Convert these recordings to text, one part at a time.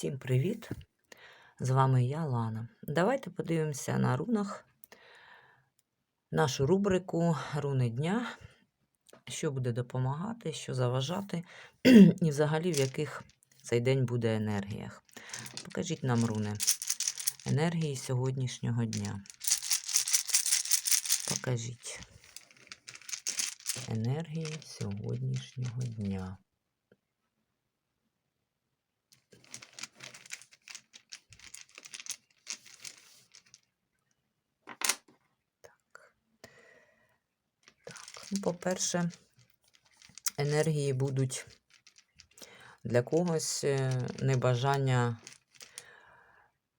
Всім привіт! З вами я, Лана. Давайте подивимося на рунах нашу рубрику Руни дня, що буде допомагати, що заважати, і взагалі в яких цей день буде енергіях. Покажіть нам руни енергії сьогоднішнього дня. Покажіть енергії сьогоднішнього дня. По-перше, енергії будуть для когось е, небажання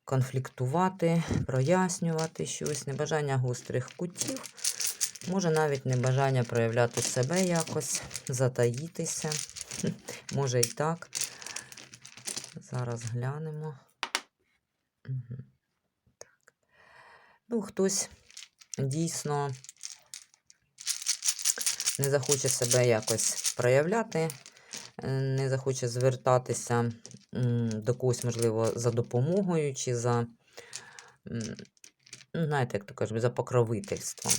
конфліктувати, прояснювати щось, небажання гострих кутів, може навіть небажання проявляти себе якось, затаїтися. Може і так. Зараз глянемо. Угу. Так. Ну, хтось дійсно не захоче себе якось проявляти, е, не захоче звертатися до когось, можливо, за допомогою чи за, ну, знаєте, як то кажуть, за покровительством.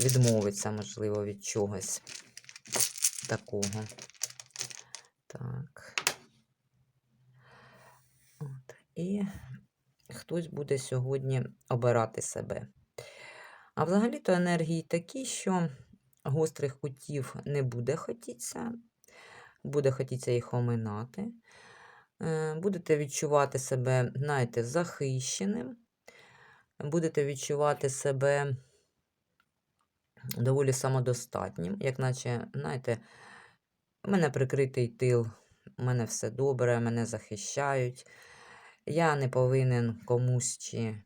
Відмовиться, можливо, від чогось такого. Так. От. І хтось буде сьогодні обирати себе. А взагалі-то енергії такі, що гострих кутів не буде хотітися, буде хотіться їх оминати. Е, будете відчувати себе, знаєте, захищеним, будете відчувати себе доволі самодостатнім, як наче, знаєте, у мене прикритий тил, у мене все добре, мене захищають. Я не повинен комусь чи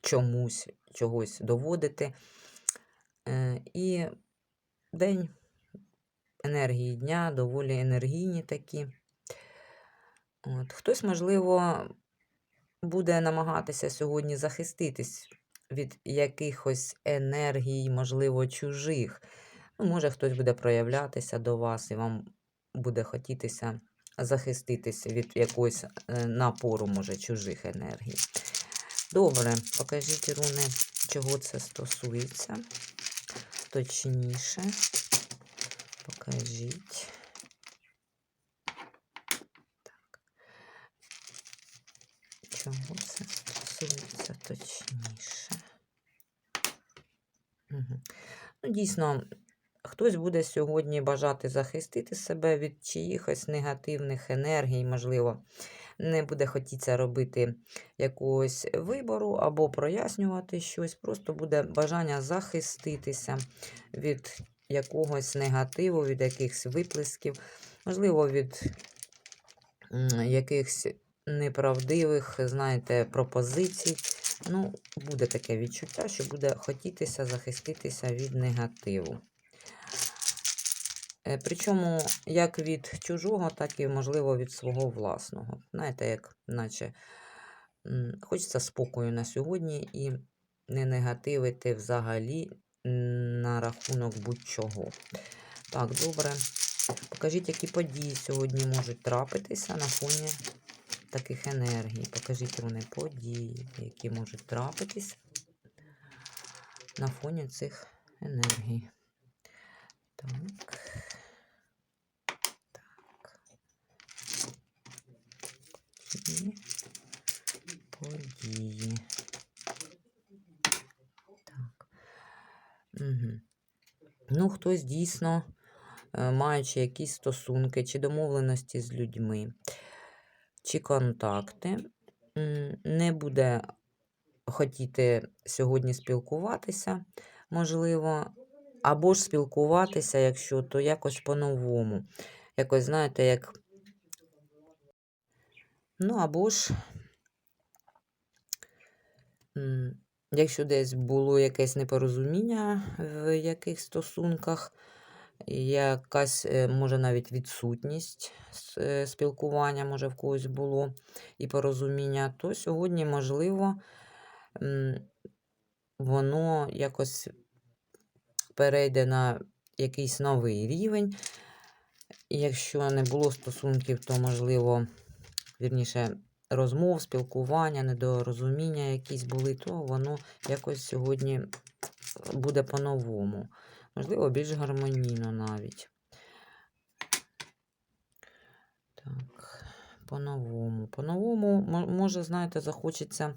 чомусь чогось доводити. Е, і день енергії дня, доволі енергійні такі. От. Хтось, можливо, буде намагатися сьогодні захиститись від якихось енергій, можливо, чужих. Ну, Може, хтось буде проявлятися до вас, і вам буде хотітися захиститися від якогось е, напору, може, чужих енергій. Добре, покажіть руни, чого це стосується точніше. Покажіть. Так. Чого це стосується точніше? Угу. Ну, Дійсно, хтось буде сьогодні бажати захистити себе від чиїхось негативних енергій, можливо, не буде хотіться робити якогось вибору або прояснювати щось, просто буде бажання захиститися від якогось негативу, від якихось виплесків, можливо, від якихось неправдивих, знаєте, пропозицій. Ну, буде таке відчуття, що буде хотітися захиститися від негативу. Е, причому як від чужого, так і, можливо, від свого власного. Знаєте, як наче хочеться спокою на сьогодні і не негативити взагалі на рахунок будь-чого. Так, добре. Покажіть, які події сьогодні можуть трапитися на фоні таких енергій. Покажіть вони події, які можуть трапитись на фоні цих енергій. Так. і події. Так. Угу. Ну, хтось дійсно, е, маючи якісь стосунки чи домовленості з людьми, чи контакти, не буде хотіти сьогодні спілкуватися, можливо, або ж спілкуватися, якщо, то якось по-новому. Якось, знаєте, як Ну, або ж, якщо десь було якесь непорозуміння в яких стосунках, якась, е, може, навіть відсутність е, спілкування, може, в когось було і порозуміння, то сьогодні, можливо, воно якось перейде на якийсь новий рівень. Якщо не було стосунків, то можливо, вірніше, розмов, спілкування, недорозуміння якісь були, то воно якось сьогодні буде по-новому. Можливо, більш гармонійно навіть. Так, по-новому. По-новому, може, знаєте, захочеться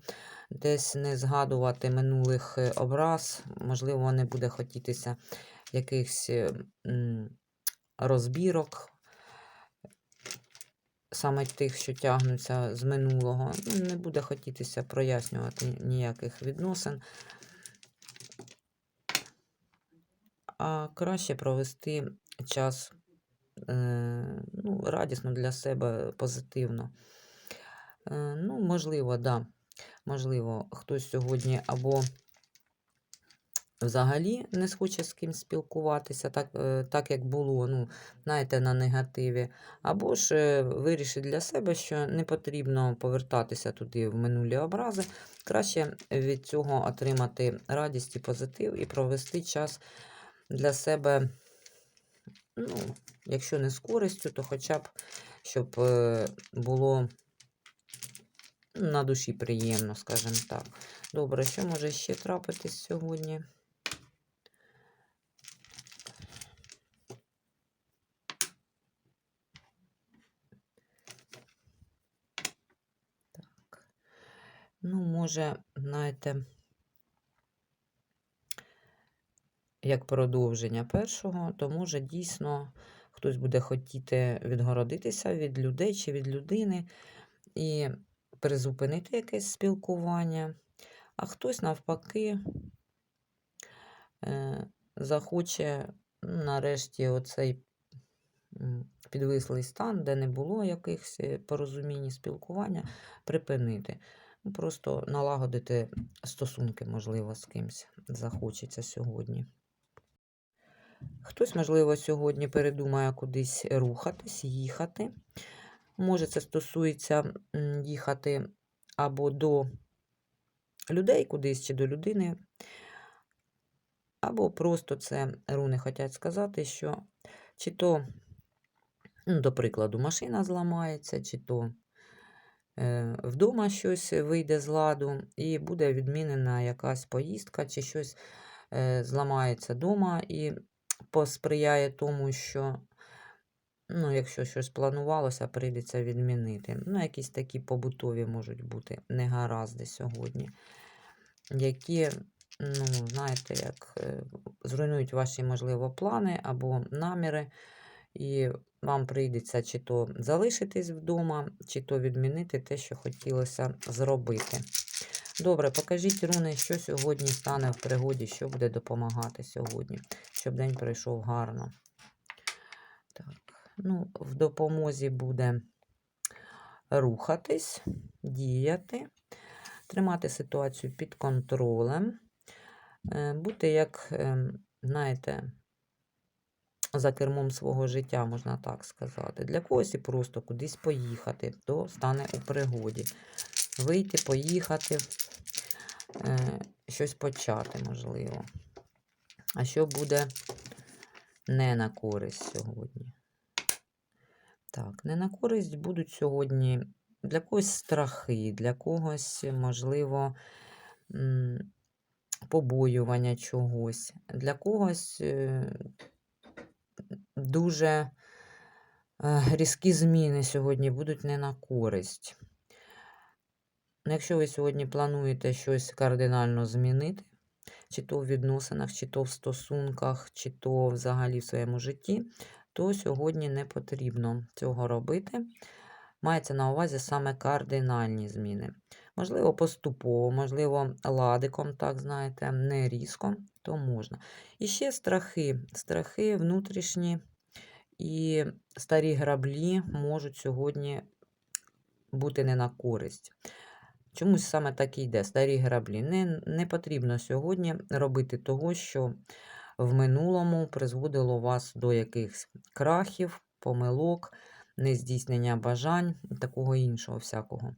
десь не згадувати минулих е, образ. Можливо, не буде хотітися якихось е, розбірок, саме тих, що тягнуться з минулого. Ну, Не буде хотітися прояснювати ніяких відносин. А краще провести час ну, радісно для себе, позитивно. Е, ну, можливо, да. Можливо, хтось сьогодні або взагалі не схоче з ким спілкуватися, так, е, так як було, ну, знаєте, на негативі, або ж е, вирішить для себе, що не потрібно повертатися туди в минулі образи. Краще від цього отримати радість і позитив і провести час для себе, ну, якщо не з користю, то хоча б щоб е, було на душі приємно, скажімо так. Добре, що може ще трапитись сьогодні? Так. Ну, може, знаєте, як продовження першого, то може дійсно хтось буде хотіти відгородитися від людей чи від людини і призупинити якесь спілкування, а хтось навпаки е, захоче нарешті оцей підвислий стан, де не було якихось е, порозумінь і спілкування, припинити. Ну, Просто налагодити стосунки, можливо, з кимось захочеться сьогодні. Хтось, можливо, сьогодні передумає кудись рухатись, їхати. Може, це стосується їхати або до людей кудись чи до людини, або просто це руни хочуть сказати, що чи то, ну, до прикладу, машина зламається, чи то е, вдома щось вийде з ладу, і буде відмінена якась поїздка, чи щось е, зламається вдома і посприяє тому, що Ну, якщо щось планувалося, прийдеться відмінити. Ну, якісь такі побутові можуть бути негаразди сьогодні, які, ну, знаєте, як е, зруйнують ваші, можливо, плани або наміри, і вам прийдеться чи то залишитись вдома, чи то відмінити те, що хотілося зробити. Добре, покажіть, руни, що сьогодні стане в пригоді, що буде допомагати сьогодні, щоб день пройшов гарно. Так. Ну, в допомозі буде рухатись, діяти, тримати ситуацію під контролем, е, бути, як, ем, знаєте, за кермом свого життя, можна так сказати. Для когось і просто кудись поїхати, то стане у пригоді. Вийти, поїхати, е, щось почати, можливо. А що буде не на користь сьогодні? Так, не на користь будуть сьогодні для когось страхи, для когось, можливо, побоювання чогось, для когось е, дуже е, різкі зміни сьогодні будуть не на користь. Якщо ви сьогодні плануєте щось кардинально змінити, чи то в відносинах, чи то в стосунках, чи то взагалі в своєму житті, то сьогодні не потрібно цього робити. Мається на увазі саме кардинальні зміни. Можливо, поступово, можливо, ладиком, так знаєте, не різко, то можна. І ще страхи. Страхи внутрішні і старі граблі можуть сьогодні бути не на користь. Чомусь саме так і йде, старі граблі. Не, не потрібно сьогодні робити того, що в минулому призводило вас до якихось крахів, помилок, нездійснення бажань і такого іншого всякого.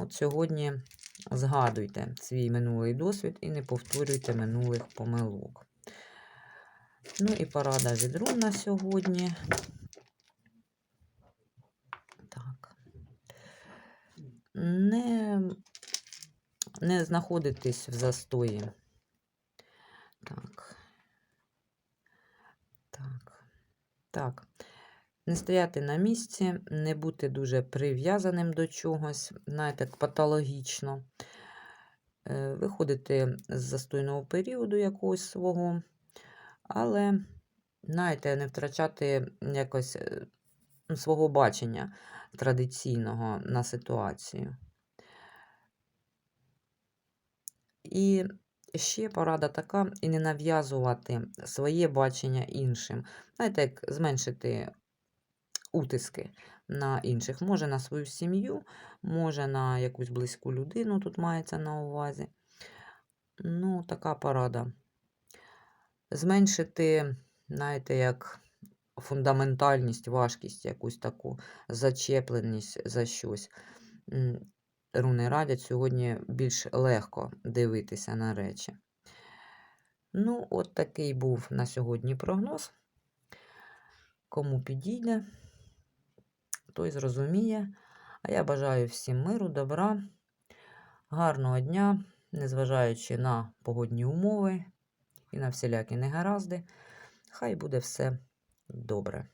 От сьогодні згадуйте свій минулий досвід і не повторюйте минулих помилок. Ну і порада від рун на сьогодні. Не, не знаходитись в застої. Так. Так. Так. Не стояти на місці, не бути дуже прив'язаним до чогось, знаєте, патологічно. Е, Виходити з застойного періоду якогось свого, але, знаєте, не втрачати якось е, свого бачення традиційного на ситуацію. І ще порада така, і не нав'язувати своє бачення іншим. Знаєте, як зменшити утиски на інших. Може на свою сім'ю, може на якусь близьку людину, тут мається на увазі. Ну, така порада. Зменшити, знаєте, як фундаментальність, важкість, якусь таку зачепленість за щось. Руни радять сьогодні більш легко дивитися на речі. Ну, от такий був на сьогодні прогноз. Кому підійде, той зрозуміє. А я бажаю всім миру, добра, гарного дня, незважаючи на погодні умови і на всілякі негаразди. Хай буде все добре.